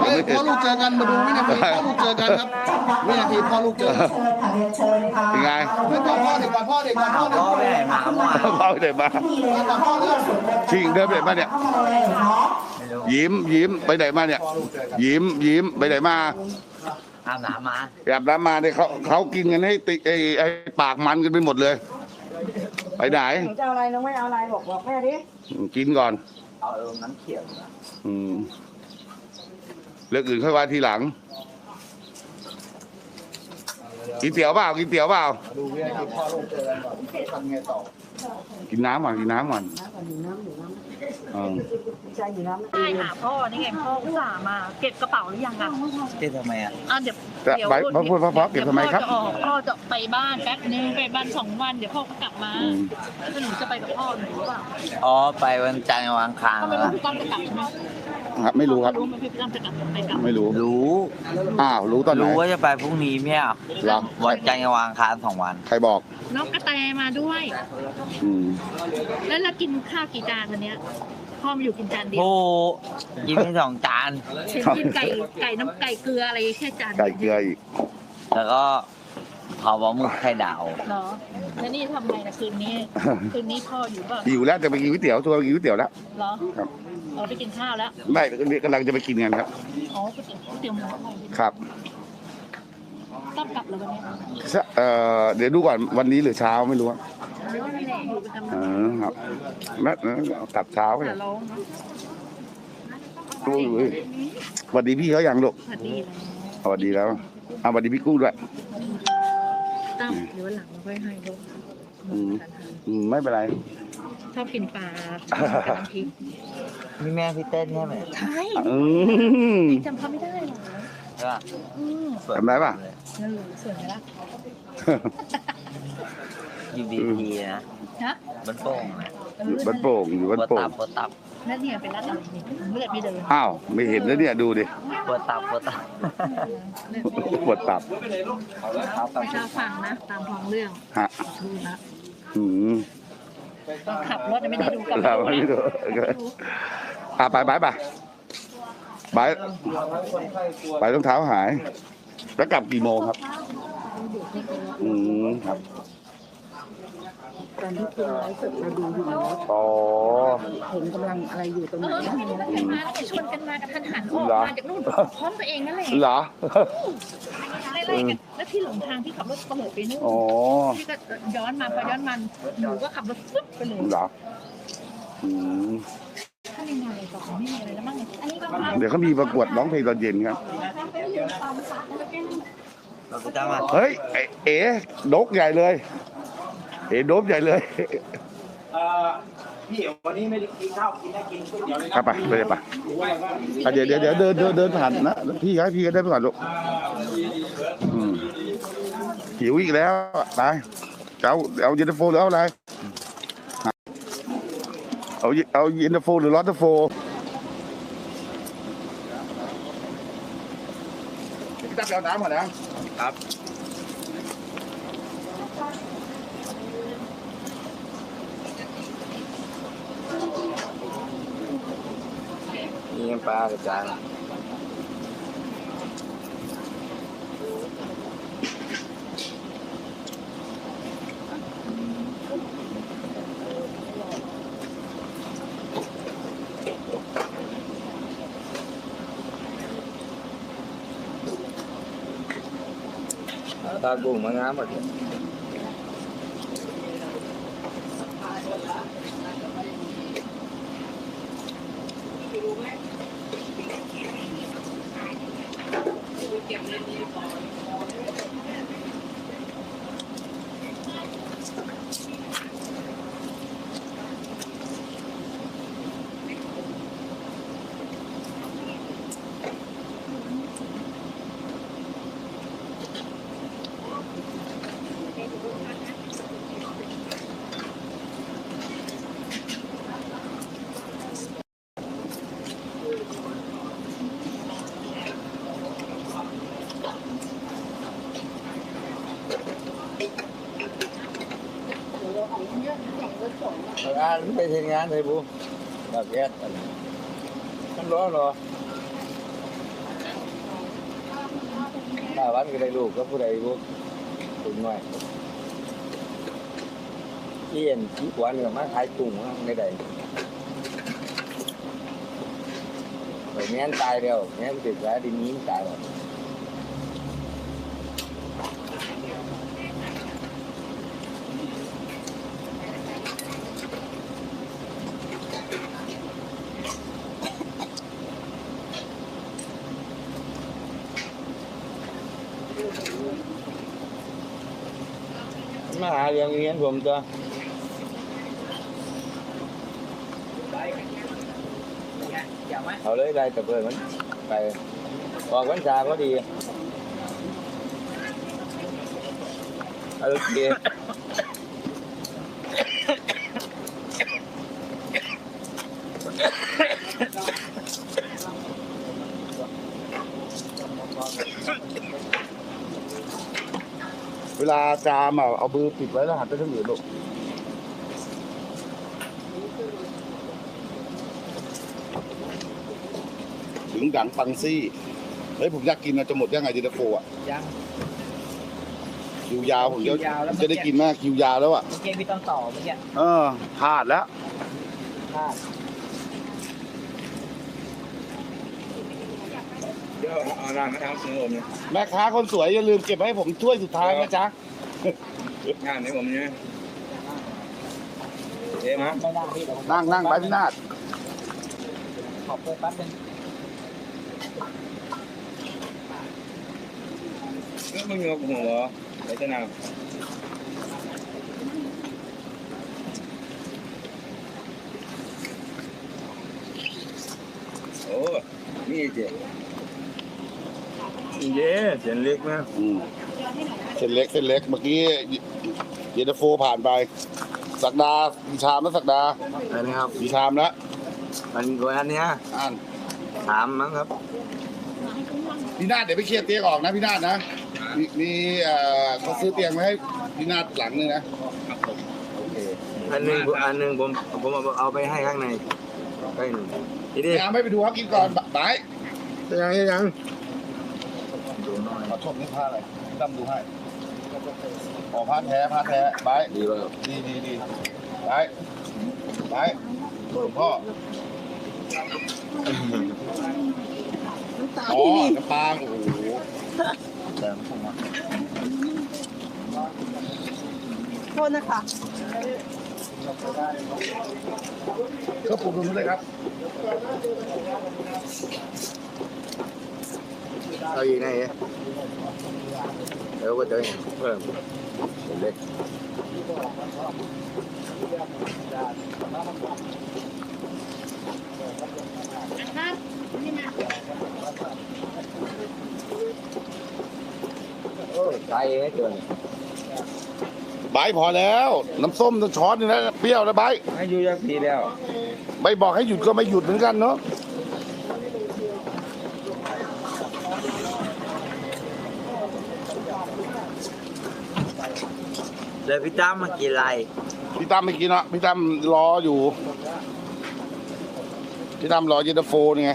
เฮ้ยพ่อลูกเจอกันมาดูวินาทีพ่อลูกเจอกันครับวินาทีพ่อลูกเจอกันยังไงไม่ก่อนพ่อเด็กก่อนพ่อเด็กก่อนพ่อเด็กพ่อไปไหนมาเมื่อวานพ่อไปไหนมาพ่อเด็กชิงเดินไปไหมาเนี่ยยิ้มยิ้มไปไหนมาเนี่ย ยิ้มยิ้มไปไหนมาอาบน้ำมาอาบน้ำมาเนี่ยเขาเขากินกันให้ติไอไอปากมันกันไปหมดเลย ไปไหนจะเอาอะไรน้องไม่เอาอะไรบอกบอกแม่ดิกินก่อนเอาเออน้ำเขียวอืม เรื่องอื่นค่อยว่าทีหลัง กินเตี๋ยวเปล่ากินเตี๋ยวเปล่าดูวินาทีพ่อลูกเจอกันก่อนทำไงต่อกินน้ำก่อนกินน้ำก่อนน้ำก่อนหนูน้ำหนูน้ำเออใจอยู่น้ำใช่หาพ่อนี่ไงพ่ออุตส่าห์มาเก็บกระเป๋าหรือยังอะเจ๊ทำไมอะอะเดี๋ยวแต่เดี๋ยวไปพ่อพูดพ่อเก็บทำไมครับเดี๋ยวพ่อจะออกพ่อจะไปบ้านแป๊บนึงไปบ้านสองวันเดี๋ยวพ่อก็กลับมาอืมแล้วหนูจะไปกับพ่อหนูหรือเปล่าอ๋อไปวันจันทร์กับวันอังคารก็ไม่เหรรู้อพี่ก้องจะกลับใช่ไหม ครับ ไม่รู้ครับ รู้ไหมพี่ก้องจะกลับไปกลับไม่รู้ รู้อ้าว รู้ตอนไหนรู้ว่าจะไปพรุ่งนี้ไม่เหรอเหรอวันจันทร์กับวันอังคารสองวัน ใครบอก น้องกระแตมาด้วย อืม แล้วเรากินข้าวกี่จานวันเนี้ยพ่อมาอยู่กินจานเดียวโอ้กินแค่สองจานเช่นกินไก่ไก่น้ำไก่เกลืออะไรแค่จานไก่เกลืออีก แล้วก็เผาปลามึกไข่ดาวเหรอแล้วนี่ทำไงนะคืนนี้ คืนนี้พ่ออยู่เปล่าหิวแล้วจะไปกินก๋วยเตี๋ยวตัวไปกินก๋วยเตี๋ยวแล้วเหรอครับ เราไปกินข้าวแล้วไม่กำลังจะไปกินกันครับ อ๋อก๋วยเตี๋ยวก๋วยเตี๋ยวหมูอะไรครับต้องกลับแล้ววันนี้เอ่อเดี๋ยวดูก่อนวันนี้หรือเช้าไม่รู้อะอยู่ประจำเออครับแล้วแล้วกลับเช้าไปแต่ร้องเนอะโอ้ยสวัสดีพี่เขาอย่างลูกสวัสดีเลยสวัสดีแล้วอ่าสวัสดีพี่กุ้งด้วยตั้มเดี๋ยววันหลังเราค่อยให้ลูกอืมอืมไม่เป็นไร ชอบกินปลากับน้ำพริก นี่แม่พี่เต้นใช่ไหมใช่อืมจำเขาไม่ได้หรอใช่ป่ะอืมสวยจำได้ป่ะเลยเออสวยไหมล่ะ อยู่บีทีนะฮะบันโป่งนะเออบ้านโป่งอยู่บ้านปวดโป่ตังบปวดตับนั่นเนี่ยเป็นรัดอะไรนี่เลือดไม่เดินอ้าวไม่เห็นแล้วเนี่ยดูดิปวดตับปวดตับเลือดไม่เดินปวดตับไม่ชอบฟังนะตามท้องเรื่องฮะดูนะอืมตอนขับรถไม่ได้ดูกับเราไม่ดู อะไปไปไปไปไปรองเท้าหาย แล้วกลับกี่โมงครับ อืมครับตอนที่คุณไลฟ์สดเราดูอยู่อ๋อเห็นกำลังอะไรอยู่ตรงเอไหนอเห็นแล้วกันมาแล้วชวนกันมากับทันหันออกเหรอ มาจากนู่นพร้อมตัวเองนั่นแหละเหรอ ไล่ๆกันแล้วที่หลงทางที่ขับรถตะเลิดไปนู่นอ๋อพี่ก็ย้อนมาพอย้อนมันหนูก็ขับรถฟึ๊บไปเลยเหรออืม ถ้าไม่มาเลยต่อไม่มีอะไรแล้วมั้งอันนี้ก็มาเดี๋ยวเขามีประกวดร้องเพลงตอนเย็นครับเราไปจ้างมาเฮ้ยไอ้เอ๋ดกใหญ่เลย เอ๋โดบใหญ่เลย เอ่อพี่วันนี้ไม่ได้กินข้าวกินได้กินก๋วยเตี๋ยวเลยครับไปไปเลยไปดูว่าว่าอะเดี๋ยวเดี๋ยวเดี๋ยวเดินเดินเดินผ่านนะพี่ให้พี่ก็ได้ไปก่อนลูกอืมหิวอีกแล้วไปเอาเอาเย็นตาโฟหรือเอาอะไร เอาเยเอาเย็นตาโฟหรือร้อนตาโฟพี่ตั้ มันไปเห็นงานเลยบูดอกแก๊สมันร้อนหรอถ้าวันก็ได้ลูกก็ผู้ใดบูตุนหน่อยเย็นขี้วันกับมาขายตุ่งไม่ได้ไปแม่นตายเดียวแม่นติดสายดินนี้ตายหมด มาหาเรื่องเรียนผมตัวเอาเลยได้แต่เปิดมันไปออกวันจาก็ดีเอาโอเค เวลาจามอะเอามือปิดไว้แล้วหันไปทางอื่นลูกถึงดังฟังซี่ เฮ้ยผมอยากกินนะจะหมดยังไงดีนะโฟอะยัง คิวยาวผมจะคิวยาวแล้ว จะได้กินมากคิวยาวแล้วอะเมื่อกี้พี่ต้องต่อเมื่อกี้เออพลาดแล้ว พลาด เอาน้ำมาทำซื้อผมเนี่ยแม่ค้าคนสวยอย่าลืมเก็บให้ผมถ้วยสุดท้ายนะจ๊ะงานให้ผมเนี่ยเอ๊ะมั้ยไม่ได้พี่เดี๋ยวผมนั่งนั่งไปพี่นาฏขอเปิดแป๊บนึงก็มึงงกหัวไปจะนำโอ้นี่เจ๊ เย้เสียงเล็กนะอืมเส้นเล็กเส้นเล็กเมื่อกี้เย็นตาโฟผ่านไป สักดามีชามแล้วสักดาอันนี้ครับมีชามแล้วมันกว่าอันเนี้ยอ่านสามมั้งครับ พี่นาฏเดี๋ยวไปเคลียร์เตียงออกนะพี่นาฏนะมีมีเอ่อเขาซื้อเตียงมาให้พี่นาฏหลังนึงนะโอเคอันหนึ่งผมอันหนึ่งผมผมเอาเอาไปให้ข้างในใกล้หนึ่งทีนี้ยามไม่ไปดูเขากินก่อนบายยังยัง ขอชมนี่ผ้าอะไรดำดูให้อ๋อผ้าแท้ผ้าแท้บายดีป่ะดีดีดีบายบายหลวงพ่ออ๋อน้ำปลาโอ้โหแรงมากโทษนะคะก็ปลูกตรงนู้นเลยครับ เอาอีกไหนเดี๋ยวก็จะเพิ่มเล็กโอ้ยตายเองไอ้ตัวนี้บายพอแล้ว น้ำส้มต้องช้อนหนึงนะเปรี้ยวนะบายอายุยักปีแล้วใบบอกให้หยุดก็ไม่หยุดเหมือนกันเนาะ แล้วพี่ตั้มมากินอะไรพี่ตั้มไม่กินเนาะพี่ตั้มรออยู่ พี่ตั้มรอเย็นตาโฟนี่ไง